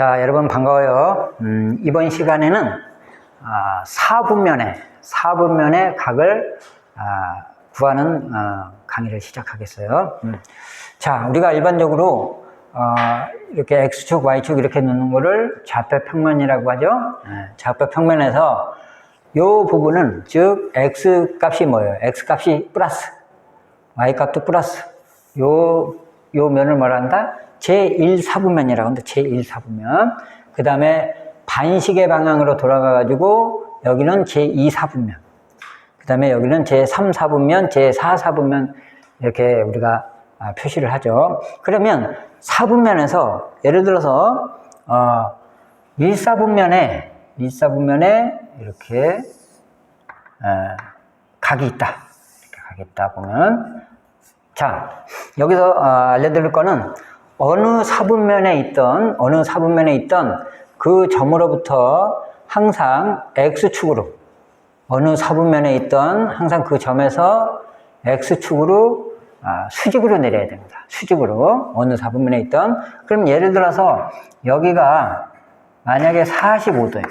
자, 여러분 반가워요. 음, 이번 시간에는 아, 4분면의 4분면의 각을 아, 구하는 어, 강의를 시작하겠어요. 음. 자, 우리가 일반적으로 어, 이렇게 x축, y축 이렇게 놓는 거를 좌표 평면이라고 하죠. 예, 좌표 평면에서 이 부분은 즉 x 값이 뭐예요? x 값이 플러스, y 값도 플러스. 요, 요 면을 뭐라 한다? 제1사분면이라고 한다. 제1사분면. 그 다음에 반시계 방향으로 돌아가 가지고 여기는 제2사분면. 그 다음에 여기는 제3사분면, 제4사분면 이렇게 우리가 아, 표시를 하죠. 그러면 사분면에서 예를 들어서 어, 1사분면에 1사분면에 이렇게 어, 각이 있다. 이렇게 각이 있다 보면 자 여기서 어, 알려드릴 거는 어느 사분면에 있던 어느 사분면에 있던 그 점으로부터 항상 x축으로 어느 사분면에 있던 항상 그 점에서 x축으로 아, 수직으로 내려야 됩니다. 수직으로 어느 사분면에 있던 그럼 예를 들어서 여기가 만약에 45도였다.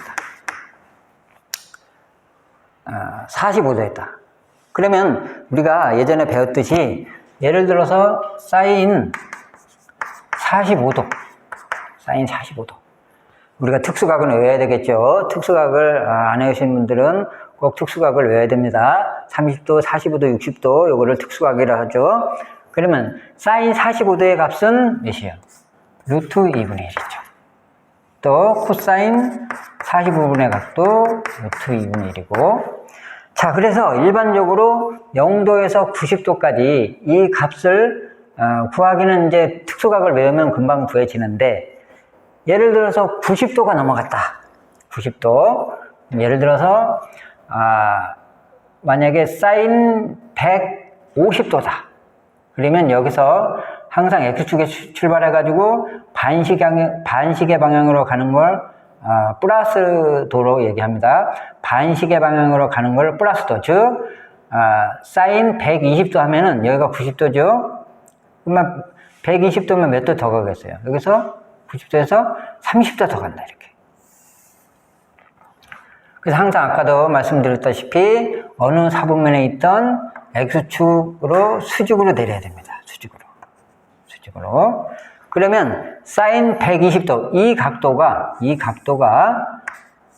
아, 45도였다. 그러면 우리가 예전에 배웠듯이 예를 들어서 사인 45도 사인 45도 우리가 특수각은 외워야 되겠죠. 특수각을 아, 안 외우신 분들은 꼭 특수각을 외워야 됩니다. 30도, 45도, 60도 요거를 특수각이라 하죠. 그러면 사인 45도의 값은 몇이에요? 루트 2분의 1이죠. 또 코사인 45분의 값도 루트 2분의 1이고 자 그래서 일반적으로 0도에서 90도까지 이 값을 어, 구하기는 이제 특수각을 외우면 금방 구해지는데 예를 들어서 90도가 넘어갔다. 90도. 예를 들어서 아, 만약에 사인 150도다. 그러면 여기서 항상 X축에 출발해 가지고 반시계, 반시계 방향으로 가는 걸 어, 플러스 도로 얘기합니다. 반시계 방향으로 가는 걸 플러스 도, 즉 어, 사인 120도 하면은 여기가 90도죠. 그러면 120도면 몇 도 더 가겠어요? 여기서 90도에서 30도 더 간다 이렇게. 그래서 항상 아까도 말씀드렸다시피 어느 사분면에 있던 x축으로 수직으로 내려야 됩니다. 수직으로. 수직으로. 그러면 사인 120도 이 각도가 이 각도가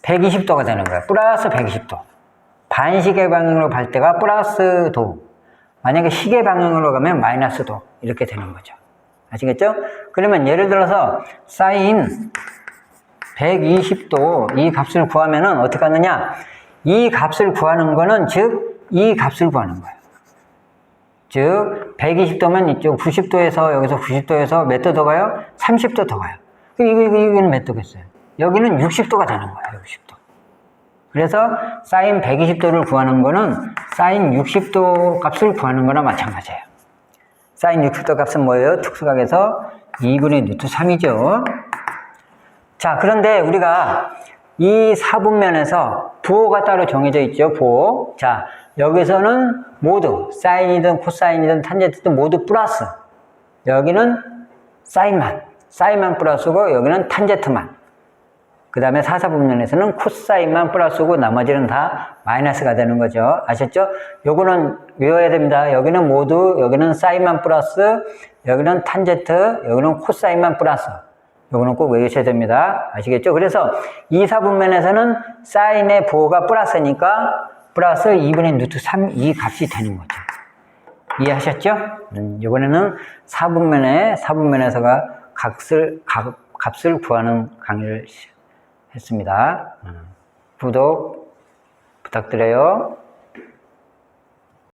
120도가 되는 거예요. 플러스 120도. 반시계 방향으로 갈 때가 플러스 도. 만약에 시계 방향으로 가면 마이너스 도. 이렇게 되는 거죠. 아시겠죠? 그러면 예를 들어서 사인 120도 이 값을 구하면은 어떻게 하느냐? 이 값을 구하는 거는 즉 이 값을 구하는 거예요. 즉 120도면 이쪽 90도에서 여기서 90도에서 몇 도 더 가요? 30도 더 가요. 그럼 이거, 이거, 이거는 몇 도겠어요? 여기는 60도가 되는 거예요. 60도. 그래서 사인 120도를 구하는 거는 사인 60도 값을 구하는 거나 마찬가지예요. 사인 60도 값은 뭐예요? 특수각에서 2분의 루트 3이죠. 자, 그런데 우리가 이 사분면에서 부호가 따로 정해져 있죠. 부호. 자, 여기서는 모두 사인이든 코사인이든 탄젠트든 모두 플러스. 여기는 사인만, 사인만 플러스고 여기는 탄젠트만. 그 다음에 사사분면에서는 코사인만 플러스고 나머지는 다 마이너스가 되는 거죠. 아셨죠? 요거는 외워야 됩니다. 여기는 모두 여기는 사인만 플러스, 여기는 탄젠트, 여기는 코사인만 플러스. 요거는 꼭 외우셔야 됩니다. 아시겠죠? 그래서 이 사분면에서는 사인의 부호가 플러스니까 플러스 2분의 루트 3 이 값이 되는 거죠. 이해하셨죠? 음, 이번에는 4분면에 4분면에서가 값을 값, 값을 구하는 강의를 했습니다. 음, 구독 부탁드려요.